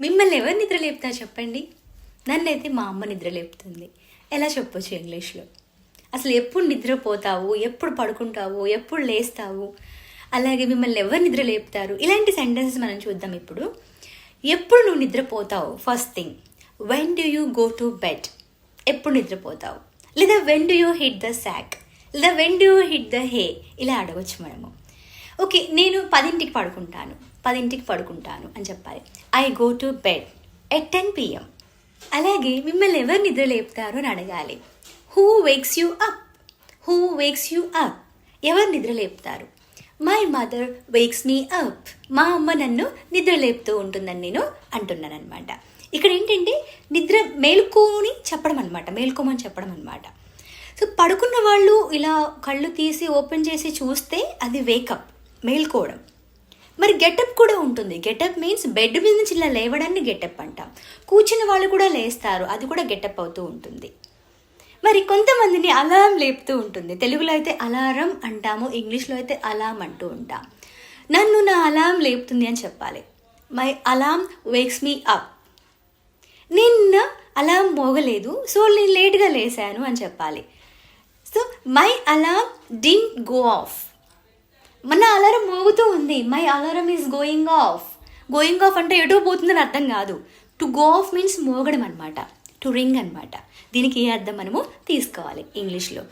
మిమ్మల్ని ఎవరు నిద్ర లేపుతారు చెప్పండి? నన్నైతే మా అమ్మ నిద్ర లేపుతుంది ఎలా చెప్పొచ్చు ఇంగ్లీష్లో? అసలు ఎప్పుడు నిద్రపోతావు? ఎప్పుడు పడుకుంటావు? ఎప్పుడు లేస్తావు? అలాగే మిమ్మల్ని ఎవరు నిద్ర లేపుతారు ఇలాంటి సెంటెన్సెస్ మనం చూద్దాం ఇప్పుడు. ఎప్పుడు నువ్వు నిద్రపోతావు? First thing when do you go to bed ఎప్పుడు నిద్రపోతావు? లేదా when do you hit the sack లేదా when do you hit the hay ఇలా అడగచ్చు మనము. ఓకే నేను పదింటికి పడుకుంటాను. పదింటికి పడుకుంటాను అని చెప్పాలి. I go to bed at ten PM అలాగే మిమ్మల్ని ఎవరు నిద్ర లేపుతారు అని అడగాలి. Who wakes you up who wakes you up ఎవరు నిద్ర లేపుతారు? My mother wakes me up మా అమ్మ నన్ను నిద్ర లేపుతూ ఉంటుందని నేను అంటున్నాను అనమాట ఇక్కడ ఏంటంటే నిద్ర మేల్కోని చెప్పడం అనమాట మేల్కోమని చెప్పడం అనమాట సో పడుకున్న వాళ్ళు ఇలా కళ్ళు తీసి ఓపెన్ చేసి చూస్తే అది వేకప్ మేల్కోవడం. మరి గెటప్ కూడా ఉంటుంది. గెటప్ మీన్స్ బెడ్ మీద నుంచి ఇలా లేవడాన్ని గెటప్ అంటాం. కూర్చున్న వాళ్ళు కూడా లేస్తారు. అది కూడా గెటప్ అవుతూ ఉంటుంది. మరి కొంతమందిని అలారం లేపుతూ ఉంటుంది. తెలుగులో అయితే అలారం అంటాము ఇంగ్లీష్లో అయితే అలాం అంటూ ఉంటాం. నన్ను నా అలారం లేపుతుంది అని చెప్పాలి. My alarm wakes me up నిన్న అలారం మోగలేదు సో నేను లేట్గా లేసాను అని చెప్పాలి. So my alarm didn't go off మన అలారం మోగుతూ ఉంది. My alarm is going off going off అంటే ఎటో పోతుందని అర్థం కాదు. టు గో ఆఫ్ మీన్స్ మోగడం అనమాట టు రింగ్ అనమాట దీనికి ఏ అర్థం మనము తీసుకోవాలి ఇంగ్లీష్లో.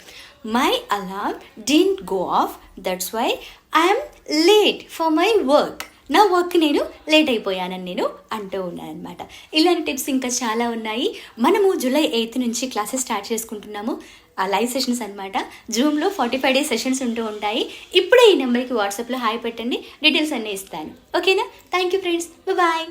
My alarm didn't go off that's why I'm late for my work నా వర్క్ నేను లేట్ అయిపోయానని నేను అంటూ ఉన్నాను అనమాట ఇలాంటి టిప్స్ ఇంకా చాలా ఉన్నాయి. మనము జూలై ఎయిత్ నుంచి క్లాసెస్ స్టార్ట్ చేసుకుంటున్నాము. లైవ్ సెషన్స్ అనమాట జూమ్లో ఫార్టీ ఫైవ్ డేస్ సెషన్స్ ఉంటూ ఉంటాయి. ఇప్పుడే ఈ నెంబర్కి వాట్సాప్లో హాయ్ పెట్టండి. డీటెయిల్స్ అన్నీ ఇస్తాను. ఓకేనా థ్యాంక్ యూ ఫ్రెండ్స్ బాయ్